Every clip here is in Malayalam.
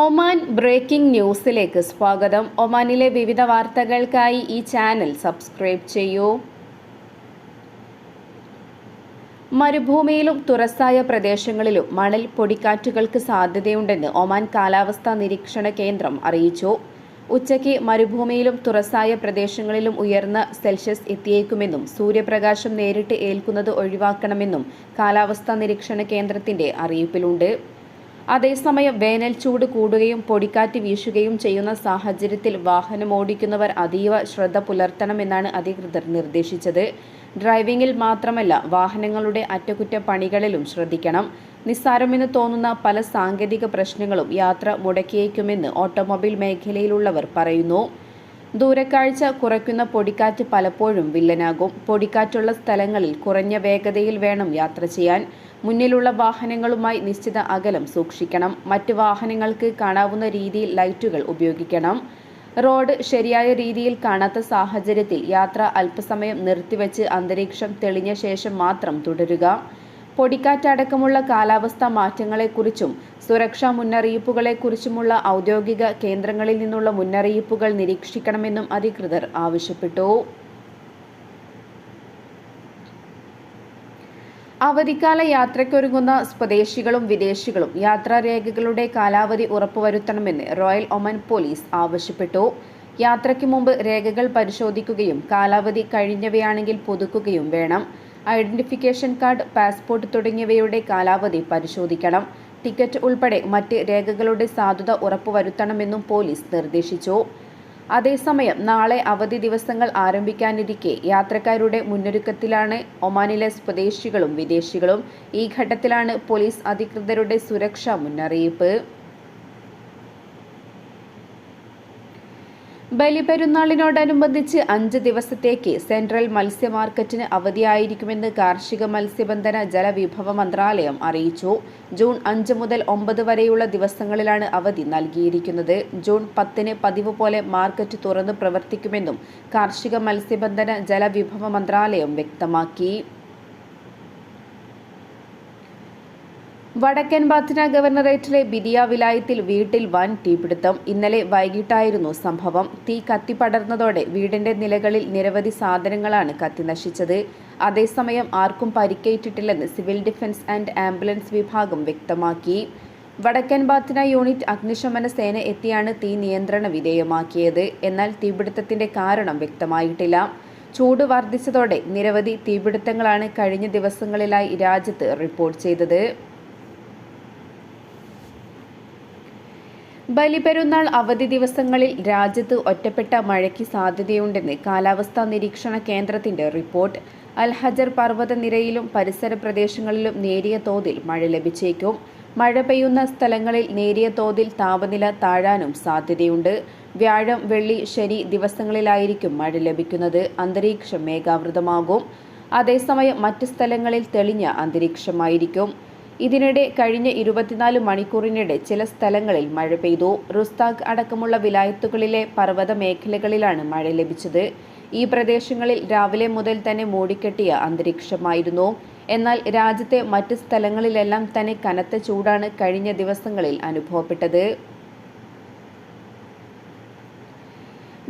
ഒമാൻ ബ്രേക്കിംഗ് ന്യൂസിലേക്ക് സ്വാഗതം. ഒമാനിലെ വിവിധ വാർത്തകൾക്കായി ഈ ചാനൽ സബ്സ്ക്രൈബ് ചെയ്യൂ. മരുഭൂമിയിലും തുറസായ പ്രദേശങ്ങളിലും മണൽ പൊടിക്കാറ്റുകൾക്ക് സാധ്യതയുണ്ടെന്ന് ഒമാൻ കാലാവസ്ഥാ നിരീക്ഷണ കേന്ദ്രം അറിയിച്ചു. ഉച്ചയ്ക്ക് മരുഭൂമിയിലും തുറസായ പ്രദേശങ്ങളിലും ഉയർന്ന സെൽഷ്യസ് എത്തിയേക്കുമെന്നും സൂര്യപ്രകാശം നേരിട്ട് ഏൽക്കുന്നത് ഒഴിവാക്കണമെന്നും കാലാവസ്ഥാ നിരീക്ഷണ കേന്ദ്രത്തിന്റെ അറിയിപ്പിലുണ്ട്. അതേസമയം വേനൽ ചൂട് കൂടുകയും പൊടിക്കാറ്റ് വീശുകയും ചെയ്യുന്ന സാഹചര്യത്തിൽ വാഹനം ഓടിക്കുന്നവർ അതീവ ശ്രദ്ധ പുലർത്തണമെന്നാണ് അധികൃതർ നിർദ്ദേശിച്ചത്. ഡ്രൈവിംഗിൽ മാത്രമല്ല വാഹനങ്ങളുടെ അറ്റകുറ്റപ്പണികളിലും ശ്രദ്ധിക്കണം. നിസ്സാരമെന്ന് തോന്നുന്ന പല സാങ്കേതിക പ്രശ്നങ്ങളും യാത്ര മുടക്കിയേക്കുമെന്ന് ഓട്ടോമൊബൈൽ മേഖലയിലുള്ളവർ പറയുന്നു. ദൂരക്കാഴ്ച കുറയ്ക്കുന്ന പൊടിക്കാറ്റ് പലപ്പോഴും വില്ലനാകും. പൊടിക്കാറ്റുള്ള സ്ഥലങ്ങളിൽ കുറഞ്ഞ വേഗതയിൽ വേണം യാത്ര ചെയ്യാൻ. മുന്നിലുള്ള വാഹനങ്ങളുമായി നിശ്ചിത അകലം സൂക്ഷിക്കണം. മറ്റ് വാഹനങ്ങൾക്ക് കാണാവുന്ന രീതിയിൽ ലൈറ്റുകൾ ഉപയോഗിക്കണം. റോഡ് ശരിയായ രീതിയിൽ കാണാത്ത സാഹചര്യത്തിൽ യാത്ര അല്പസമയം നിർത്തിവെച്ച് അന്തരീക്ഷം തെളിഞ്ഞ ശേഷം മാത്രം തുടരുക. പൊടിക്കാറ്റടക്കമുള്ള കാലാവസ്ഥാ മാറ്റങ്ങളെക്കുറിച്ചും സുരക്ഷാ മുന്നറിയിപ്പുകളെക്കുറിച്ചുമുള്ള ഔദ്യോഗിക കേന്ദ്രങ്ങളിൽ നിന്നുള്ള മുന്നറിയിപ്പുകൾ നിരീക്ഷിക്കണമെന്നും അധികൃതർ ആവശ്യപ്പെട്ടു. അവധിക്കാല യാത്രയ്ക്കൊരുങ്ങുന്ന സ്വദേശികളും വിദേശികളും യാത്രാരേഖകളുടെ കാലാവധി ഉറപ്പുവരുത്തണമെന്ന് റോയൽ ഒമൻ പോലീസ് ആവശ്യപ്പെട്ടു. യാത്രയ്ക്ക് മുമ്പ് രേഖകൾ പരിശോധിക്കുകയും കാലാവധി കഴിഞ്ഞവയാണെങ്കിൽ പുതുക്കുകയും വേണം. ഐഡന്റിഫിക്കേഷൻ കാർഡ് പാസ്പോർട്ട് തുടങ്ങിയവയുടെ കാലാവധി പരിശോധിക്കണം. ടിക്കറ്റ് ഉൾപ്പെടെ മറ്റ് രേഖകളുടെ സാധുത ഉറപ്പുവരുത്തണമെന്നും പോലീസ് നിർദ്ദേശിച്ചു. അതേസമയം നാളെ അവധി ദിവസങ്ങൾ ആരംഭിക്കാനിരിക്കെ യാത്രക്കാരുടെ മുന്നൊരുക്കത്തിലാണ് ഒമാനിലെ സ്വദേശികളും വിദേശികളും ഈ ഘട്ടത്തിലാണ് പോലീസ് അധികൃതരുടെ സുരക്ഷാ മുന്നറിയിപ്പ്. ബലിപെരുന്നാളിനോടനുബന്ധിച്ച് അഞ്ച് ദിവസത്തേക്ക് സെൻട്രൽ മത്സ്യ മാർക്കറ്റിന് അവധിയായിരിക്കുമെന്ന് കാർഷിക മത്സ്യബന്ധന ജലവിഭവ മന്ത്രാലയം അറിയിച്ചു. ജൂൺ അഞ്ച് മുതൽ ഒമ്പത് വരെയുള്ള ദിവസങ്ങളിലാണ് അവധി നൽകിയിരിക്കുന്നത്. ജൂൺ പത്തിന് പതിവ് പോലെ മാർക്കറ്റ് തുറന്ന് പ്രവർത്തിക്കുമെന്നും കാർഷിക മത്സ്യബന്ധന ജലവിഭവ മന്ത്രാലയം വ്യക്തമാക്കി. വടക്കൻ ബാത്തിന ഗവർണറേറ്റിലെ ബിദിയ വിലായത്തിൽ വീട്ടിൽ വൻ തീപിടുത്തം. ഇന്നലെ വൈകിട്ടായിരുന്നു സംഭവം. തീ കത്തിപ്പടർന്നതോടെ വീടിന്റെ നിലകളിൽ നിരവധി സാധനങ്ങളാണ് കത്തിനശിച്ചത് അതേസമയം ആർക്കും പരിക്കേറ്റിട്ടില്ലെന്ന് സിവിൽ ഡിഫൻസ് ആൻഡ് ആംബുലൻസ് വിഭാഗം വ്യക്തമാക്കി. വടക്കൻ ബാത്തിന യൂണിറ്റ് അഗ്നിശമന സേന എത്തിയാണ് തീ നിയന്ത്രണ വിധേയമാക്കിയത്. എന്നാൽ തീപിടുത്തത്തിന്റെ കാരണം വ്യക്തമായിട്ടില്ല. ചൂട് വർദ്ധിച്ചതോടെ നിരവധി തീപിടുത്തങ്ങളാണ് കഴിഞ്ഞ ദിവസങ്ങളിലായി രാജ്യത്ത് റിപ്പോർട്ട് ചെയ്തത്. ബലിപെരുന്നാൾ അവധി ദിവസങ്ങളിൽ രാജ്യത്ത് ഒറ്റപ്പെട്ട മഴയ്ക്ക് സാധ്യതയുണ്ടെന്ന് കാലാവസ്ഥാ നിരീക്ഷണ കേന്ദ്രത്തിന്റെ റിപ്പോർട്ട്. അൽഹജർ പർവതനിരയിലും പരിസര പ്രദേശങ്ങളിലും നേരിയ തോതിൽ മഴ ലഭിച്ചേക്കും. മഴ പെയ്യുന്ന സ്ഥലങ്ങളിൽ നേരിയ തോതിൽ താപനില താഴാനും സാധ്യതയുണ്ട്. വ്യാഴം വെള്ളി ശനി ദിവസങ്ങളിലായിരിക്കും മഴ ലഭിക്കുന്നത്. അന്തരീക്ഷം മേഘാവൃതമാകും. അതേസമയം മറ്റ് സ്ഥലങ്ങളിൽ തെളിഞ്ഞ അന്തരീക്ഷമായിരിക്കും. ഇതിനിടെ കഴിഞ്ഞ ഇരുപത്തിനാല് മണിക്കൂറിനിടെ ചില സ്ഥലങ്ങളിൽ മഴ പെയ്തു. റുസ്താഖ് അടക്കമുള്ള വിലായത്തുകളിലെ പർവത മേഖലകളിലാണ് മഴ ലഭിച്ചത്. ഈ പ്രദേശങ്ങളിൽ രാവിലെ മുതൽ തന്നെ മൂടിക്കെട്ടിയ അന്തരീക്ഷമായിരുന്നു. എന്നാൽ രാജ്യത്തെ മറ്റ് സ്ഥലങ്ങളിലെല്ലാം തന്നെ കനത്ത ചൂടാണ് കഴിഞ്ഞ ദിവസങ്ങളിൽ അനുഭവപ്പെട്ടത്.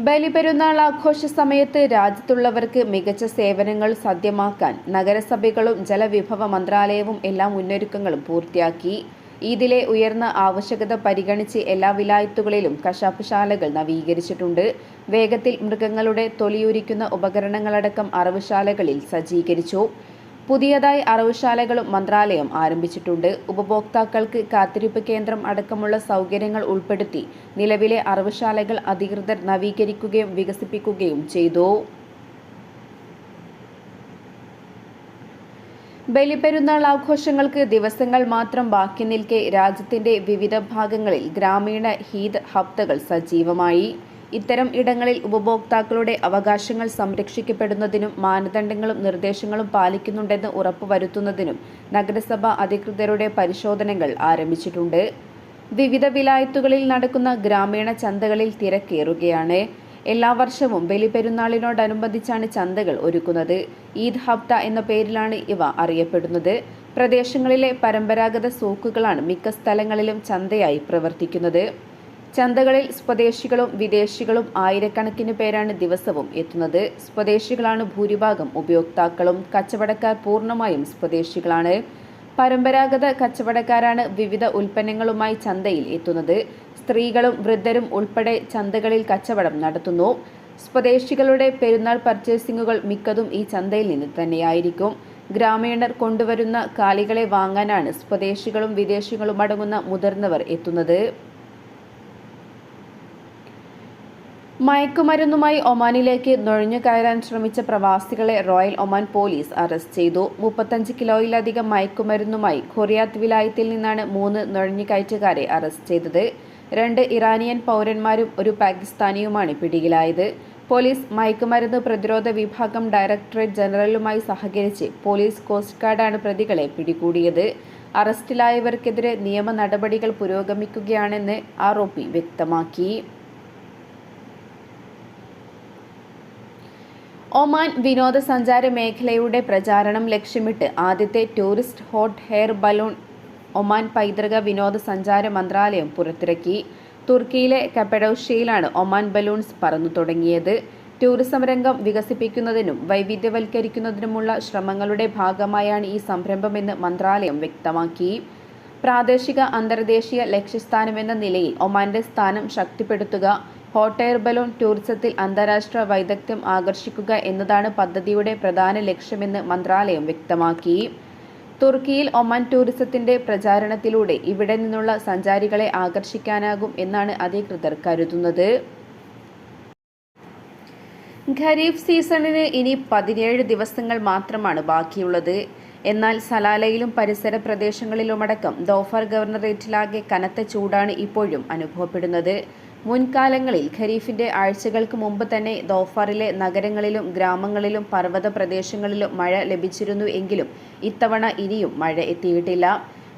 ബലിപെരുന്നാൾ ആഘോഷ സമയത്ത് രാജ്യത്തുള്ളവർക്ക് മികച്ച സേവനങ്ങൾ സാധ്യമാക്കാൻ നഗരസഭകളും ജലവിഭവ മന്ത്രാലയവും എല്ലാ മുന്നൊരുക്കങ്ങളും പൂർത്തിയാക്കി. ഇതിലെ ഉയർന്ന ആവശ്യകത പരിഗണിച്ച് എല്ലാ വിലായത്തുകളിലും കശാപ്പുശാലകൾ നവീകരിച്ചിട്ടുണ്ട്. വേഗത്തിൽ മൃഗങ്ങളുടെ തൊലിയുരിക്കുന്ന ഉപകരണങ്ങളടക്കം അറവുശാലകളിൽ സജ്ജീകരിച്ചു. പുതിയതായി അറവുശാലകളും മന്ത്രാലയം ആരംഭിച്ചിട്ടുണ്ട്. ഉപഭോക്താക്കൾക്ക് കാത്തിരിപ്പ് കേന്ദ്രം അടക്കമുള്ള സൗകര്യങ്ങൾ ഉൾപ്പെടുത്തി നിലവിലെ അറവുശാലകൾ അധികൃതർ നവീകരിക്കുകയും വികസിപ്പിക്കുകയും ചെയ്തു. ബലിപെരുന്നാൾ ആഘോഷങ്ങൾക്ക് ദിവസങ്ങൾ മാത്രം ബാക്കി നിൽക്കെ രാജ്യത്തിന്റെ വിവിധ ഭാഗങ്ങളിൽ ഗ്രാമീണ ഹീദ് ഹബ്തകൾ സജീവമായി. ഇത്തരം ഇടങ്ങളിൽ ഉപഭോക്താക്കളുടെ അവകാശങ്ങൾ സംരക്ഷിക്കപ്പെടുന്നതിനും മാനദണ്ഡങ്ങളും നിർദ്ദേശങ്ങളും പാലിക്കുന്നുണ്ടെന്ന് ഉറപ്പുവരുത്തുന്നതിനും നഗരസഭ അധികൃതരുടെ പരിശോധനകൾ ആരംഭിച്ചിട്ടുണ്ട്. വിവിധ വിലായത്തുകളിൽ നടക്കുന്ന ഗ്രാമീണ ചന്തകളിൽ തിരക്കേറുകയാണ്. എല്ലാ വർഷവും ബലിപെരുന്നാളിനോടനുബന്ധിച്ചാണ് ചന്തകൾ ഒരുക്കുന്നത്. ഈദ് ഹബ്ത എന്ന പേരിലാണ് ഇവ അറിയപ്പെടുന്നത്. പ്രദേശങ്ങളിലെ പരമ്പരാഗത സൂക്കുകളാണ് മിക്ക സ്ഥലങ്ങളിലും ചന്തയായി പ്രവർത്തിക്കുന്നത്. ചന്തകളിൽ സ്വദേശികളും വിദേശികളും ആയിരക്കണക്കിന് പേരാണ് ദിവസവും എത്തുന്നത്. സ്വദേശികളാണ് ഭൂരിഭാഗം ഉപയോക്താക്കളും. കച്ചവടക്കാർ പൂർണമായും സ്വദേശികളാണ്. പരമ്പരാഗത കച്ചവടക്കാരാണ് വിവിധ ഉൽപ്പന്നങ്ങളുമായി ചന്തയിൽ എത്തുന്നത്. സ്ത്രീകളും വൃദ്ധരും ഉൾപ്പെടെ ചന്തകളിൽ കച്ചവടം നടത്തുന്നു. സ്വദേശികളുടെ പെരുന്നാൾ പർച്ചേസിംഗുകൾ മിക്കതും ഈ ചന്തയിൽ നിന്ന് തന്നെയായിരിക്കും. ഗ്രാമീണർ കൊണ്ടുവരുന്ന കാലികളെ വാങ്ങാനാണ് സ്വദേശികളും വിദേശികളും അടങ്ങുന്ന മുതിർന്നവർ എത്തുന്നത്. മയക്കുമരുന്നുമായി ഒമാനിലേക്ക് നുഴഞ്ഞു കയറാൻ ശ്രമിച്ച പ്രവാസികളെ റോയൽ ഒമാൻ പോലീസ് അറസ്റ്റ് ചെയ്തു. മുപ്പത്തഞ്ച് കിലോയിലധികം മയക്കുമരുന്നുമായി ഖുറിയാത്ത് വിലായത്തിൽ നിന്നാണ് മൂന്ന് നുഴഞ്ഞുകയറ്റുകാരെ അറസ്റ്റ് ചെയ്തത്. രണ്ട് ഇറാനിയൻ പൗരന്മാരും ഒരു പാകിസ്ഥാനിയുമാണ് പിടിയിലായത്. പോലീസ് മയക്കുമരുന്ന് പ്രതിരോധ വിഭാഗം ഡയറക്ടറേറ്റ് ജനറലുമായി സഹകരിച്ച് പോലീസ് കോസ്റ്റ് ഗാർഡാണ് പ്രതികളെ പിടികൂടിയത്. അറസ്റ്റിലായവർക്കെതിരെ നിയമ നടപടികൾ പുരോഗമിക്കുകയാണെന്ന് ആരോപി വ്യക്തമാക്കി. ഒമാൻ വിനോദസഞ്ചാര മേഖലയുടെ പ്രചാരണം ലക്ഷ്യമിട്ട് ആദ്യത്തെ tourist hot air balloon Oman പൈതൃക വിനോദസഞ്ചാര മന്ത്രാലയം പുറത്തിറക്കി. തുർക്കിയിലെ കപ്പഡോഷ്യയിലാണ് ഒമാൻ ബലൂൺസ് പറന്നു തുടങ്ങിയത്. ടൂറിസം രംഗം വികസിപ്പിക്കുന്നതിനും വൈവിധ്യവൽക്കരിക്കുന്നതിനുമുള്ള ശ്രമങ്ങളുടെ ഭാഗമായാണ് ഈ സംരംഭമെന്ന് മന്ത്രാലയം വ്യക്തമാക്കി. പ്രാദേശിക അന്തർദേശീയ ലക്ഷ്യസ്ഥാനമെന്ന നിലയിൽ ഒമാന്റെ സ്ഥാനം ശക്തിപ്പെടുത്തുക ഹോട്ട് എയർ ബലൂൺ ടൂറിസത്തിൽ അന്താരാഷ്ട്ര വൈദഗ്ധ്യം ആകർഷിക്കുക എന്നതാണ് പദ്ധതിയുടെ പ്രധാന ലക്ഷ്യമെന്ന് മന്ത്രാലയം വ്യക്തമാക്കി. തുർക്കിയിൽ ഒമാൻ ടൂറിസത്തിന്റെ പ്രചാരണത്തിലൂടെ ഇവിടെ നിന്നുള്ള സഞ്ചാരികളെ ആകർഷിക്കാനാകും എന്നാണ് അധികൃതർ കരുതുന്നത്. ഖരീഫ് സീസണിന് ഇനി പതിനേഴ് ദിവസങ്ങൾ മാത്രമാണ് ബാക്കിയുള്ളത്. എന്നാൽ സലാലയിലും പരിസര പ്രദേശങ്ങളിലുമടക്കം ദോഫർ ഗവർണറേറ്റിലാകെ കനത്ത ചൂടാണ് ഇപ്പോഴും അനുഭവപ്പെടുന്നത്. മുൻകാലങ്ങളിൽ ഖരീഫിന്റെ ആഴ്ചകൾക്ക് മുമ്പ് തന്നെ ദോഫാറിലെ നഗരങ്ങളിലും ഗ്രാമങ്ങളിലും പർവത പ്രദേശങ്ങളിലും മഴ ലഭിച്ചിരുന്നു എങ്കിലും ഇത്തവണ ഇനിയും മഴ എത്തിയിട്ടില്ല.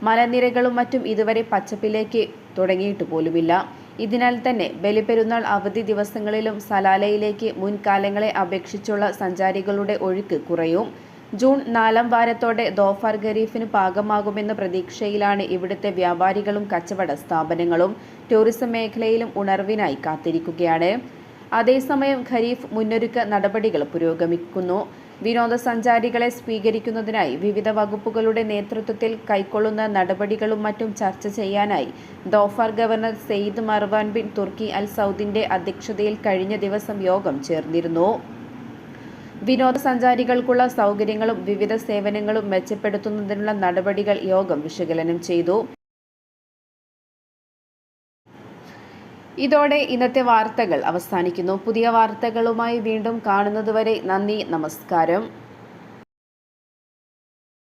മലനിരകളും മറ്റും ഇതുവരെ പച്ചപ്പിലേക്ക് തുടങ്ങിയിട്ട് പോലുമില്ല. ഇതിനാൽ തന്നെ ബലിപെരുന്നാൾ അവധി ദിവസങ്ങളിലും സലാലയിലേക്ക് മുൻകാലങ്ങളെ അപേക്ഷിച്ചുള്ള സഞ്ചാരികളുടെ ഒഴുക്ക് കുറയും. ജൂൺ നാലാം വാരത്തോടെ ദോഫർ ഖരീഫിന് പാകമാകുമെന്ന പ്രതീക്ഷയിലാണ് ഇവിടുത്തെ വ്യാപാരികളും കച്ചവട സ്ഥാപനങ്ങളും ടൂറിസം മേഖലയിലും ഉണർവിനായി കാത്തിരിക്കുകയാണ്. അതേസമയം ഖരീഫ് മുന്നൊരുക്ക നടപടികൾ പുരോഗമിക്കുന്നു. വിനോദസഞ്ചാരികളെ സ്വീകരിക്കുന്നതിനായി വിവിധ വകുപ്പുകളുടെ നേതൃത്വത്തിൽ കൈക്കൊള്ളുന്ന നടപടികളും മറ്റും ചർച്ച ചെയ്യാനായി Dhofar governor Sayyid Marwan bin Turki al സൗദിന്റെ അധ്യക്ഷതയിൽ കഴിഞ്ഞ ദിവസം യോഗം ചേർന്നിരുന്നു. വിനോദസഞ്ചാരികൾക്കുള്ള സൗകര്യങ്ങളും വിവിധ സേവനങ്ങളും മെച്ചപ്പെടുത്തുന്നതിനുള്ള നടപടികൾ യോഗം വിശകലനം ചെയ്തു. ഇതോടെ ഇന്നത്തെ വാർത്തകൾ അവസാനിക്കുന്നു. പുതിയ വാർത്തകളുമായി വീണ്ടും കാണുന്നതുവരെ നന്ദി നമസ്കാരം.